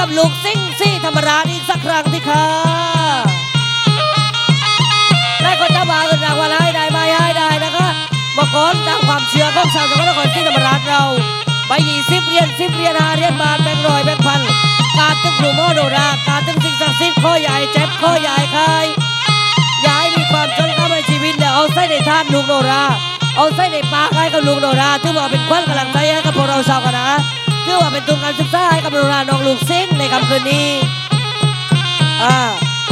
กับลูกซิ่งซี่ธรรมราอีกสักครั้งที่ค่ะได้คนจะมาเงินรางวัลให้ได้ไหมให้ได้นะคะบอกก่อนตามความเชื่อของชาวจังหวัดนครศรีธรรมราชเราไปยี่สิบเรียญสิบเรียญห้าเรียญบาทแบงร้อยแบงพันการตึ้งครูโมโนราการตึ้งสิ่งศักดิ์สิทธิ์ข้อใหญ่เจ็บข้อใหญ่ใคายอย่มีความจนเข้ามาในชีวิตเดี๋ยวเอาไส้ในทานลูกโนราเอาไส้ในปากให้กับลูกโนราถือว่าเป็นควันกำลังใจให้กับพวกเราชาวคณะ ถือว่าเป็นทุนการศึกษาให้กับโนราน้องลูกซิงในค่ำคืนนี้อ่า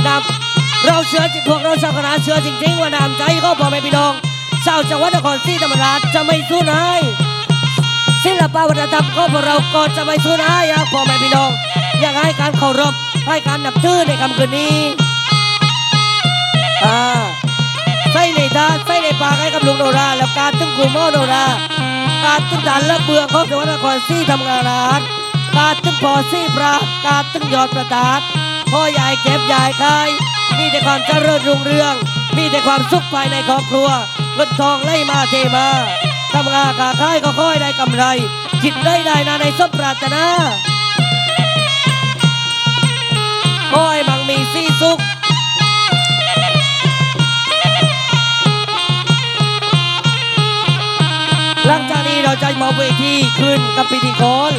นำเราเชื่อจิตพวกเราชาวคณะเชื่อจริง ๆ ว่านำใจเขาพ่อแม่พี่น้องชาวจังหวัดนครศรีธรรมราชจะไม่สู้นายศิลปวัฒนธรรมของพวกเราก็จะไม่สู้นายอยากพ่อแม่พี่น้อง อยากให้การเคารพให้การนับถือในค่ำคืนนี้อ่าใส่ในทาใส่ในปากให้กับลุงโนราแล้วการตึ้งกูโมโนรา การตึงฐานและเบืองของจังหวัดนครศรีทำงานร้านการตึงพอซี่พระการตึงยอดประตาดพ่อใหญ่เก็บใหญ่คายมีแต่ความเจริญรุ่งเรือง มีแต่ความสุขภายในครอบครัวเงินทองไหลมาเทมาทำงานค้าขายก็ค่อยได้กำไรจิตได้ได้นาในสมปรารถนาขอให้มังมีสีสุข หลังจากนี้เราจะมอบเวทีขึ้นกับพิธีกร